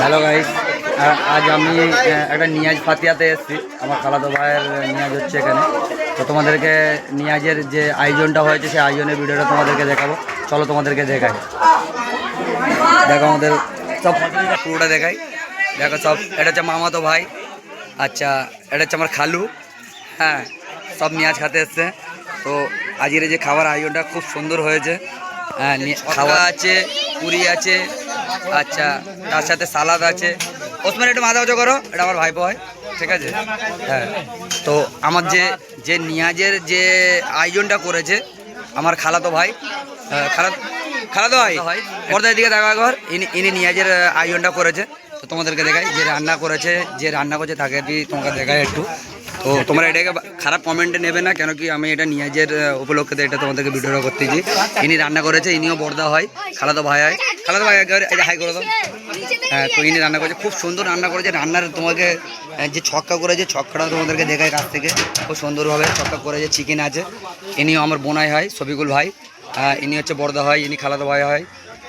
Hello guys আজ আমি একটা নিয়াজ ফাতিয়াতে এসেছি। আমার খালাতো ভাইয়ের নিয়াজ হচ্ছে এখানে। তো তোমাদেরকে নিয়াজের যে আয়োজনটা হয়েছে, সেই আয়োজনের ভিডিওটা তোমাদেরকে দেখাবো। চলো তোমাদেরকে দেখাই। দেখো আমাদের সব পুরোটা দেখাই। দেখো সব, এটা হচ্ছে মামাতো ভাই। আচ্ছা এটা হচ্ছে আমার খালু। হ্যাঁ সব নিয়াজ খাতে এসছে। তো আজকের যে খাবার আয়োজনটা খুব সুন্দর হয়েছে। হ্যাঁ খাওয়া আছে, পুরি আছে। আচ্ছা তার সাথে সালাদ আছে। ওসমান একটু মাথা উঁচু করো এটা আমার ভাইপো হয় ঠিক আছে? হ্যাঁ তো আমার যে যে নিয়াজের যে আয়োজনটা করেছে আমার খালাতো ভাই আহ, খালা খালাতো ভাই পর্দার দিকে দেখা একবার ইনি ইনি নিয়াজের আয়োজনটা করেছে। তো তোমাদেরকে দেখাই যে রান্না করেছে যে রান্না করছে তাকে তোমাকে দেখাই একটু। তো তোমরা এটাকে খারাপ কমেন্টে নেবে না, কেন কি আমি এটা নিয়াজের উপলক্ষে এটা তোমাদেরকে ভিডিওটা করতেছি। ইনি রান্না করেছে, ইনিও বর্দা হয়, খালাতো ভাই হয়। খালাতো ভাই একবার হাই করে দাও। হ্যাঁ তো ইনি রান্না করেছে, খুব সুন্দর রান্না করেছে। রান্নার তোমাকে যে ছক্কা করেছে, ছক্কাটা তোমাদেরকে দেখায় কাছ থেকে। খুব সুন্দরভাবে ছক্কা করেছে চিকেন আছে। ইনিও আমার বোনাই হয়, শফিকুল ভাই। ইনি হচ্ছে বর্দা হয়, ইনি খালাতো ভাই হয়।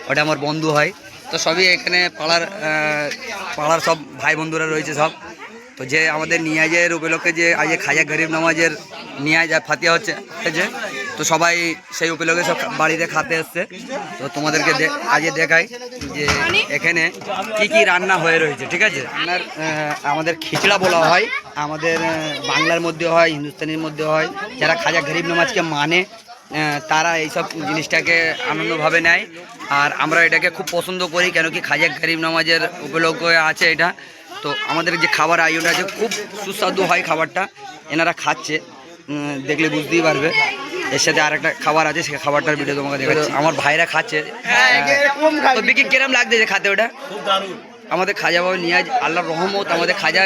ওটা আমার বন্ধু হয়। তো সবই এখানে পাড়ার পাড়ার সব ভাই বন্ধুরা রয়েছে সব। তো যে আমাদের নিয়াজের উপলক্ষে যে আজ খাজা গরিব নামাজের নিয়াজ আর ফাতিয়া হচ্ছে হয়েছে তো সবাই সেই উপলক্ষে সব বাড়িতে খাতে এসছে। তো তোমাদেরকে আজকে দেখাই যে এখানে কি কি রান্না হয়ে রয়েছে, ঠিক আছে? রান্নার আমাদের খিচড়া বলা হয়, আমাদের বাংলার মধ্যে হয়, হিন্দুস্তানির মধ্যে হয়। যারা খাজা গরিব নামাজকে মানে তারা এইসব জিনিসটাকে আনন্দভাবে নেয়। আর আমরা এটাকে খুব পছন্দ করি, কেন কি খাজা গরিব নামাজের উপলক্ষে আছে এটা। তো আমাদের যে খাবার আয়োজন আছে, খুব সুস্বাদু হয় খাবারটা। এনারা খাচ্ছে দেখলে বুঝতেই পারবে। এর সাথে আর একটা খাবার আছে, সেই খাবারটার ভিডিও তোমাকে দেখাচ্ছি। আমার ভাইরা খাচ্ছে। তো বিকি, কিরম লাগছে যে খাতে ওটা? আমাদের খাজা বাবু নিয়াজ, আল্লাহর রহমত আমাদের খাজা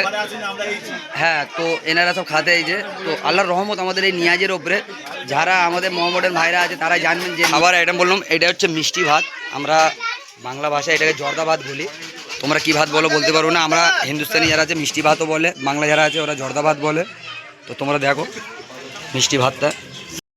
হ্যাঁ তো এনারা সব খাতে এই যে। তো আল্লাহর রহমত আমাদের এই নিয়াজের ওপরে যারা আমাদের মোহাম্মদের ভাইরা আছে, তারা জানবেন যে খাবার আইটেম বললাম, এটা হচ্ছে মিষ্টি ভাত। আমরা বাংলা ভাষায় এটাকে জর্দা ভাত বলি। তোমরা কি ভাত বলো বলতে পারো না। আমরা হিন্দুস্তানি যারা আছে, মিষ্টি ভাতও বলে, বাংলা যারা আছে, ওরা জর্দা ভাত বলে। তো তোমরা দেখো মিষ্টি ভাতটা।